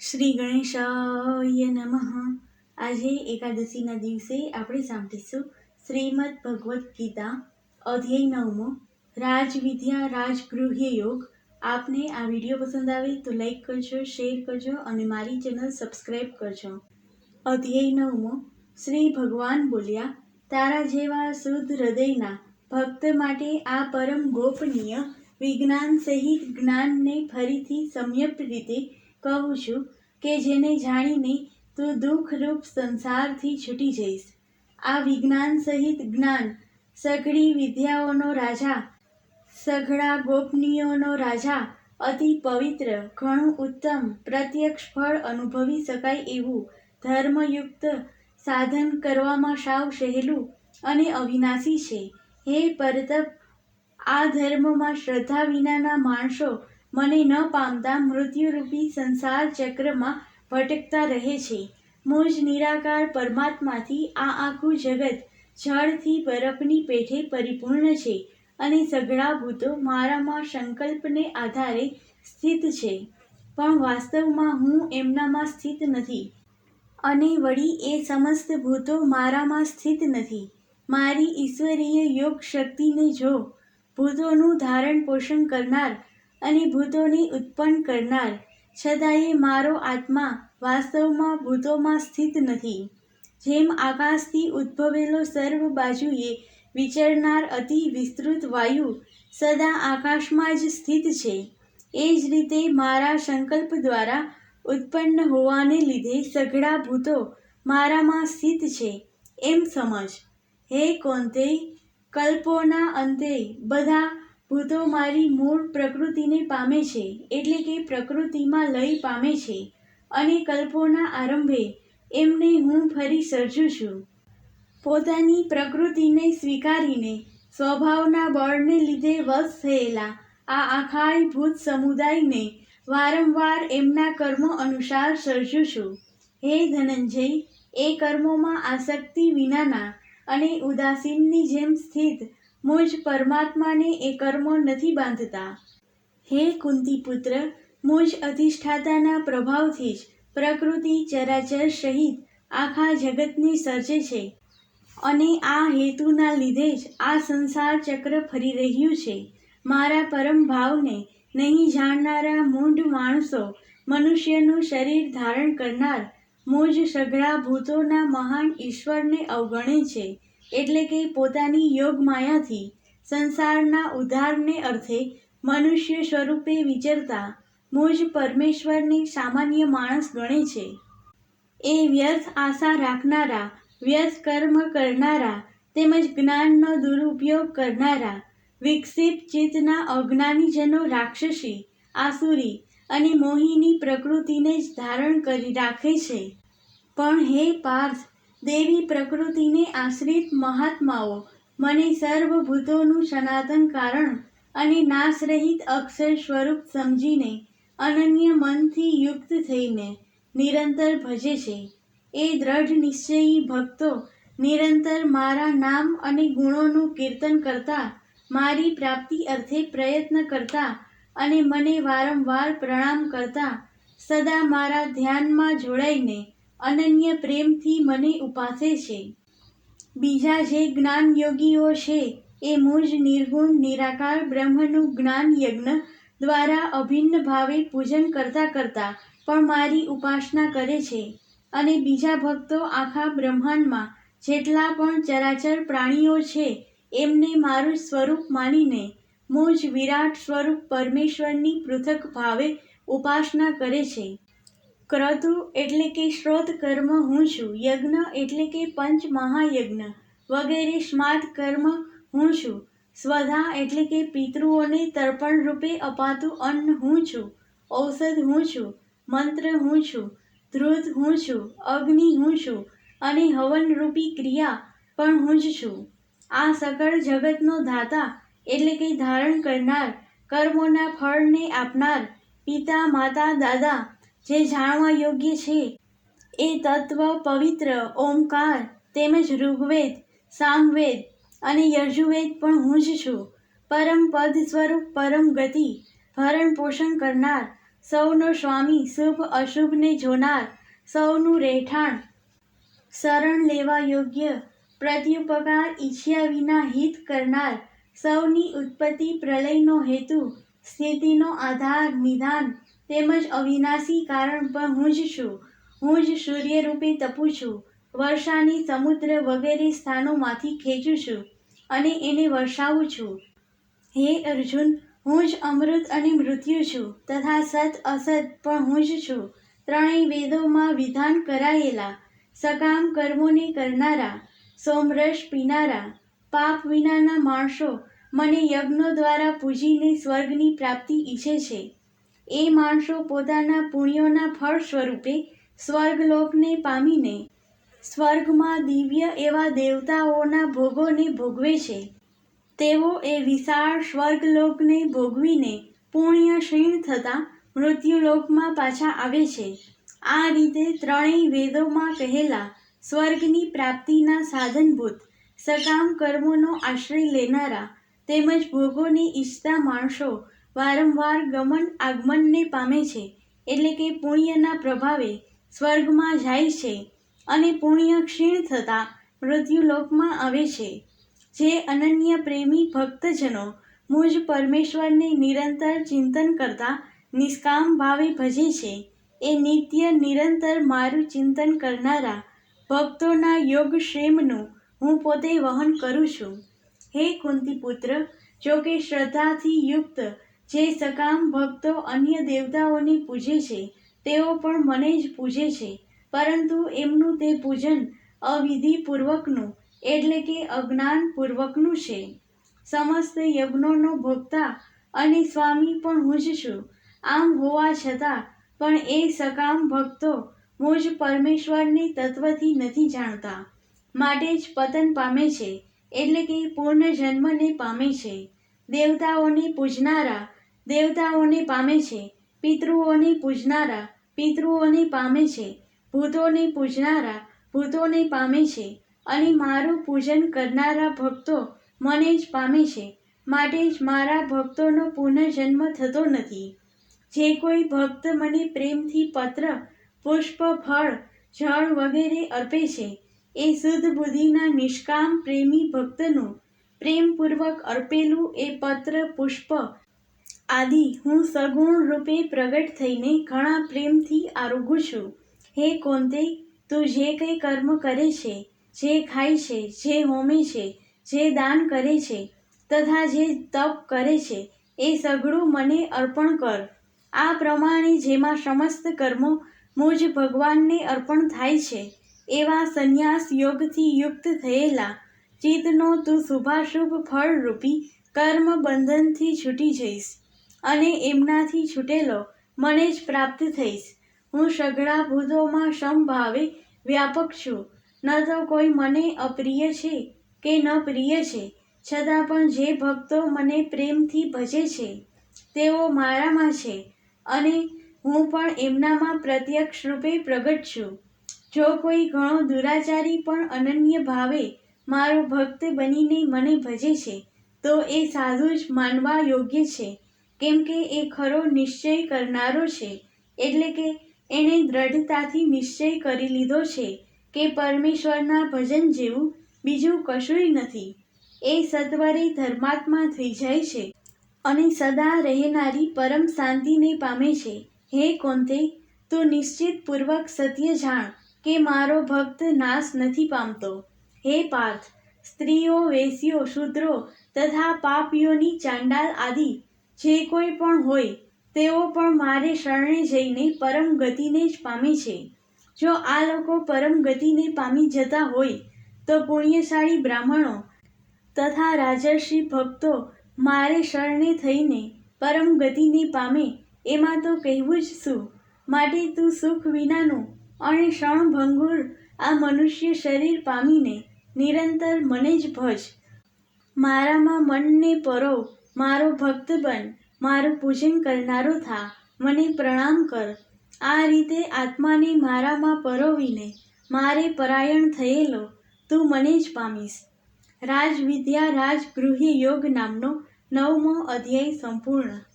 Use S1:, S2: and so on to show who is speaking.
S1: શ્રી ગણેશાય નમઃ. આજે એકાદશીના દિવસે આપણે સાંભળીશું શ્રીમદ ભગવદ્ ગીતા, અધ્યાય નવમો, રાજવિદ્યા રાજગૃહ્ય યોગ. આપને આ વીડિયો પસંદ આવે તો લાઈક કરજો, શેર કરજો અને મારી ચેનલ સબસ્ક્રાઈબ કરજો. અધ્યાય નવમો, શ્રી ભગવાન બોલ્યા, તારા જેવા શુદ્ધ હૃદયના ભક્ત માટે આ પરમ ગોપનીય વિજ્ઞાન સહિત જ્ઞાનને ફરીથી સમ્યક રીતે કહું છું કે જેને જાણીને તું દુઃખરૂપ સંસારથી છૂટી જઈશ. આ વિજ્ઞાન સહિત જ્ઞાન સઘળી વિદ્યાઓનો રાજા, સઘળા ગોપનીયોનો રાજા, અતિ પવિત્ર, ઘણું ઉત્તમ, પ્રત્યક્ષ ફળ અનુભવી શકાય એવું ધર્મયુક્ત સાધન કરવામાં સાવ સહેલું અને અવિનાશી છે. હે પરતપ, આ ધર્મમાં શ્રદ્ધા વિનાના માણસો મને ન પામતા મૃત્યુરૂપી સંસાર ચક્રમાં ભટકતા રહે છે. મુજ નિરાકાર પરમાત્માથી આ આખું જગત જળથી બરફની પેઠે પરિપૂર્ણ છે અને સઘળા ભૂતો મારામાં સંકલ્પને આધારે સ્થિત છે. પણ વાસ્તવમાં હું એમનામાં સ્થિત નથી. અને વળી એ સમસ્ત ભૂતો મારામાં સ્થિત નથી. મારી ઈશ્વરીય યોગ શક્તિને જો ભૂતોનું ધારણ પોષણ કરનાર અને ભૂતોની ઉત્પન્ન કરનાર. છતાંય મારો આત્મા વાસ્તવમાં ભૂતોમાં સ્થિત નથી. જેમ આકાશથી ઉદ્ભવેલો સર્વ બાજુએ વિચરનાર અતિ વિસ્તૃત વાયુ સદા આકાશમાં જ સ્થિત છે. એ જ રીતે મારા સંકલ્પ દ્વારા ઉત્પન્ન હોવાને લીધે સઘળા ભૂતો મારામાં સ્થિત છે. એમ સમજ. હે કોંતે કલ્પોના અંતે બધા ભૂતો મારી મૂળ પ્રકૃતિને પામે છે, એટલે કે પ્રકૃતિમાં લય પામે છે, અને કલ્પોના આરંભે એમને હું ફરી સર્જું છું. પોતાની પ્રકૃતિને સ્વીકારીને સ્વભાવના બળને લીધે વશ થયેલા આ આખાય ભૂત સમુદાયને વારંવાર એમના કર્મો અનુસાર સર્જું છું. હે ધનંજય, એ કર્મોમાં આસક્તિ વિનાના અને ઉદાસીનની જેમ સ્થિત મુજ પરમાત્માને એ કર્મો નથી બાંધતા. હે કુંતીપુત્ર મુજ અધિષ્ઠાતાના પ્રભાવથી જ પ્રકૃતિ ચરાચર સહિત આખા જગતને સર્જે છે. અને આ હેતુના લીધે જ આ સંસાર ચક્ર ફરી રહ્યું છે. મારા પરમ ભાવને નહીં જાણનારા મૂંઢ માણસો મનુષ્યનું શરીર ધારણ કરનાર મુજ સઘળા ભૂતોના મહાન ઈશ્વરને અવગણે છે. એટલે કે પોતાની યોગ માયાથી સંસારના ઉદ્ધારને અર્થે મનુષ્ય સ્વરૂપે વિચરતા મુજ પરમેશ્વરને સામાન્ય માણસ ગણે છે. એ વ્યર્થ આશા રાખનારા, વ્યર્થ કર્મ કરનારા, તેમજ જ્ઞાનનો દુરુપયોગ કરનારા, વિકસિત ચિત્તના અજ્ઞાનીજનો રાક્ષસી, આસુરી અને મોહીની પ્રકૃતિને જ ધારણ કરી રાખે છે. પણ હે પાર્થ દેવી પ્રકૃતિને આશ્રિત મહાત્માઓ. મને સર્વભૂતોનું સનાતન કારણ અને નાશરહિત અક્ષર સ્વરૂપ સમજીને અનન્ય મનથી યુક્ત થઈને નિરંતર ભજે છે. એ દ્રઢ નિશ્ચયી ભક્તો નિરંતર મારા નામ અને ગુણોનું કીર્તન કરતા, મારી પ્રાપ્તિ અર્થે પ્રયત્ન કરતા અને મને વારંવાર પ્રણામ કરતા, સદા મારા ધ્યાનમાં જોડાઈને અનન્ય પ્રેમથી મને ઉપાસે છે. બીજા જે જ્ઞાન યોગીઓ છે, એ મૂળ નિર્ગુણ નિરાકાર બ્રહ્મનું જ્ઞાન યજ્ઞ દ્વારા અભિન્ન ભાવે પૂજન કરતા કરતા પણ મારી ઉપાસના કરે છે અને બીજા ભક્તો આખા બ્રહ્માંડમાં જેટલા પણ ચરાચર પ્રાણીઓ છે, એમને મારું સ્વરૂપ માનીને મુજ વિરાટ સ્વરૂપ પરમેશ્વરની પૃથક ભાવે ઉપાસના કરે છે. ક્રતુ એટલે કે શ્રોત કર્મ હું છું, યજ્ઞ એટલે કે પંચ મહાયજ્ઞ વગેરે સ્માર્ત કર્મ હું છું, સ્વધા એટલે કે પિતૃઓને તર્પણ રૂપે અપાતું અન્ન હું છું, ઔષધ હું છું, મંત્ર હું છું, ધ્રુત હું છું, અગ્નિ હું છું અને હવનરૂપી ક્રિયા પણ હું જ છું. આ સકળ જગતનો ધાતા એટલે કે ધારણ કરનાર, કર્મોના ફળને આપનાર, પિતા, માતા, દાદા જે જાણવા યોગ્ય છે, એ તત્વ પવિત્ર, ઓમકાર, તેમજ ઋગ્વેદ, સામવેદ અને યજુર્વેદ પણ હું જ છું. પરમ પદ સ્વરૂપ પરમ ગતિ, ભરણ પોષણ કરનાર, સૌનો સ્વામી શુભ અશુભને જોનાર, સૌનું રહેઠાણ, શરણ લેવા યોગ્ય, પ્રત્યુપકાર ઈચ્છ્યા વિના હિત કરનાર, સૌની ઉત્પત્તિ પ્રલયનો હેતુ, સ્થિતિનો આધાર નિધાન તેમજ અવિનાશી કારણ પણ હું જ છું. હું જ સૂર્યરૂપે તપું છું. વર્ષાની સમુદ્ર વગેરે સ્થાનોમાંથી ખેંચું છું અને એને વર્ષાવું છું. હે અર્જુન, હું જ અમૃત અને મૃત્યુ છું તથા સત અસત પણ હું જ છું. ત્રણેય વેદોમાં વિધાન કરાયેલા, સકામ કર્મોને કરનારા, સોમરસ પીનારા, પાપ વિનાના માણસો મને યજ્ઞો દ્વારા પૂજીને સ્વર્ગની પ્રાપ્તિ ઈચ્છે છે. એ માણસો પોતાના પુણ્યોના ફળ સ્વરૂપે સ્વર્ગલોકને પામીને સ્વર્ગમાં દિવ્ય એવા દેવતાઓના ભોગોને ભોગવે છે. તેઓ એ વિશાળ સ્વર્ગલોકને ભોગવીને પુણ્ય ક્ષીણ થતાં મૃત્યુલોકમાં પાછા આવે છે. આ રીતે ત્રણેય વેદોમાં કહેલા સ્વર્ગની પ્રાપ્તિના સાધનભૂત સકામ કર્મોનો આશ્રય લેનારા તેમજ ભોગોને ઈચ્છતા માણસો વારંવાર ગમન આગમનને પામે છે એટલે કે પુણ્યના પ્રભાવે સ્વર્ગમાં જાય છે અને પુણ્ય ક્ષીણ થતાં મૃત્યુલોકમાં આવે છે. જે અનન્ય પ્રેમી ભક્તજનો મુજ પરમેશ્વરને નિરંતર ચિંતન કરતા નિષ્કામ ભાવે ભજે છે. એ નિત્ય નિરંતર મારું ચિંતન કરનારા ભક્તોના યોગક્ષેમનું હું પોતે વહન કરું છું. હે કુંતીપુત્ર, જો કે શ્રદ્ધાથી યુક્ત જે સકામ ભક્તો અન્ય દેવતાઓને પૂજે છે, તેઓ પણ મને જ પૂજે છે. પરંતુ એમનું તે પૂજન અવિધિપૂર્વકનું, એટલે કે અજ્ઞાનપૂર્વકનું છે. સમસ્ત યજ્ઞોનો ભોગતા અને સ્વામી પણ હું જ છું. આમ હોવા છતાં પણ એ સકામ ભક્તો મુજ પરમેશ્વરને તત્વથી નથી જાણતા. માટે જ પતન પામે છે, એટલે કે પૂર્ણ જન્મને પામે છે. દેવતાઓને પૂજનારા દેવતાઓને પામે છે, પિતૃઓને પૂજનારા, પિતૃઓને પામે છે, ભૂતોને પૂજનારા, ભૂતોને પામે છે અને મારું પૂજન કરનારા ભક્તો મને જ પામે છે. માટે જ મારા ભક્તોનો પુનર્જન્મ થતો નથી. જે કોઈ ભક્ત મને પ્રેમથી પત્ર, પુષ્પ, ફળ, જળ વગેરે અર્પે છે, એ શુદ્ધ બુદ્ધિના નિષ્કામ પ્રેમી ભક્તનું પ્રેમપૂર્વક અર્પેલું એ પત્ર, પુષ્પ આદિ, હું સગુણ રૂપે પ્રગટ થઈને ઘણા પ્રેમથી આરોગું છું. હે કોંતે, તું જે કંઈ કર્મ કરે છે, જે ખાય છે, જે હોમે છે, જે દાન કરે છે, તથા જે તપ કરે છે, એ સઘળું મને અર્પણ કર. આ પ્રમાણે જેમાં સમસ્ત કર્મો મુજ ભગવાનને અર્પણ થાય છે, એવા સંન્યાસ યોગથી યુક્ત થયેલા. ચિત્તનો તું શુભાશુભ ફળરૂપી કર્મ બંધનથી છૂટી જઈશ. અને એમનાથી છૂટેલો મને જ પ્રાપ્ત થઈશ. હું સઘળા ભૂતોમાં સમભાવે વ્યાપક છું. ન તો કોઈ મને અપ્રિય છે કે ન પ્રિય છે. છતાં પણ જે ભક્તો મને પ્રેમથી ભજે છે, તેઓ મારામાં છે અને હું પણ એમનામાં પ્રત્યક્ષ રૂપે પ્રગટ છું. જો કોઈ ઘણો દુરાચારી પણ અનન્ય ભાવે મારો ભક્ત બનીને મને ભજે છે, તો એ સાધુ જ માનવા યોગ્ય છે. કેમ કે એ ખરો નિશ્ચય કરનારો છે, એટલે કે એણે દ્રઢતાથી નિશ્ચય કરી લીધો છે કે પરમેશ્વરના ભજન જેવું બીજું કશુંય નથી. એ સત્વરે ધર્માત્મા થઈ જાય છે અને સદા રહેનારી પરમ શાંતિને પામે છે. હે કોંતે, તું નિશ્ચિતપૂર્વક સત્ય જાણ કે મારો ભક્ત નાશ નથી પામતો. હે પાર્થ, સ્ત્રીઓ વેશ્યો શૂદ્રો તથા પાપીઓની ચાંડાલ આદિ જે કોઈ પણ હોય, તેઓ પણ મારે શરણે જઈને પરમ ગતિને જ પામે છે. જો આ લોકો પરમ ગતિને પામી જતા હોય, તો પુણ્યશાળી બ્રાહ્મણો તથા રાજર્ષિ ભક્તો મારે શરણે થઈને પરમ ગતિને પામે, એમાં તો કહેવું જ શું? માટે તું સુખ વિનાનું અને ક્ષણભંગુર આ મનુષ્ય શરીર પામીને નિરંતર મને જ ભજ. મારામાં મનને પરોવ મારો ભક્ત બન, મારું પૂજન કરનારો થા, મને પ્રણામ કર. આ રીતે આત્માને મારામાં પરોવીને મારે પરાયણ થયેલો તું મને જ પામીશ. રાજવિદ્યા રાજગૃહી યોગ નામનો નવમો અધ્યાય સંપૂર્ણ.